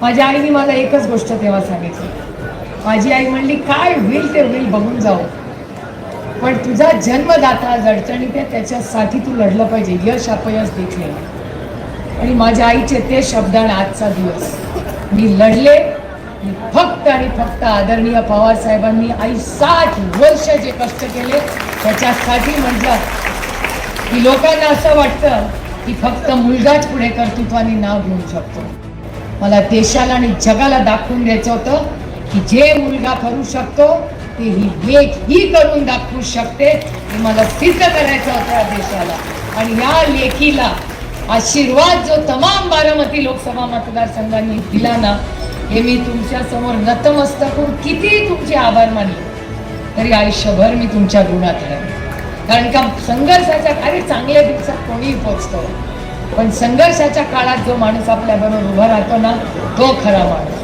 माझ्या आईने मला एकच गोष्ट तेव्हा सांगितली. माझी आई म्हणली काय होईल ते होईल बघून जाऊ. पण तुझा जन्मदाता जडचणीत आहे त्याच्यासाठी तू लढलं पाहिजे. यश अपयश देखील. आणि माझ्या आईचे ते शब्द आणि आजचा दिवस. मी लढले मी फक्त आणि फक्त आदरणीय पवार साहेबांनी आई साठ वर्ष जे कष्ट केले त्याच्यासाठी म्हटलं की लोकांना असं वाटतं की फक्त मुलगाच पुढे कर्तृत्वाने नाव घेऊ शकतो. मला देशाला आणि जगाला दाखवून द्यायचं होतं की जे मुलगा करू शकतो ते ही वेग ही करून दाखवू शकते. हे मला सिद्ध करायचं होतं या देशाला. आणि या लेखीला आशीर्वाद जो तमाम बारामती लोकसभा मतदारसंघांनी दिला ना हे मी तुमच्यासमोर नतमस्तक होऊन किती तुमचे आभार मानले तरी आयुष्यभर मी तुमच्या गुणात राहील कारण का संघर्षाच्या अरे चांगल्या दिवसात कोणीही पोचतो. पण संघर्षाच्या काळात जो माणूस आपल्याबरोबर उभा राहतो ना तो खरा माणूस.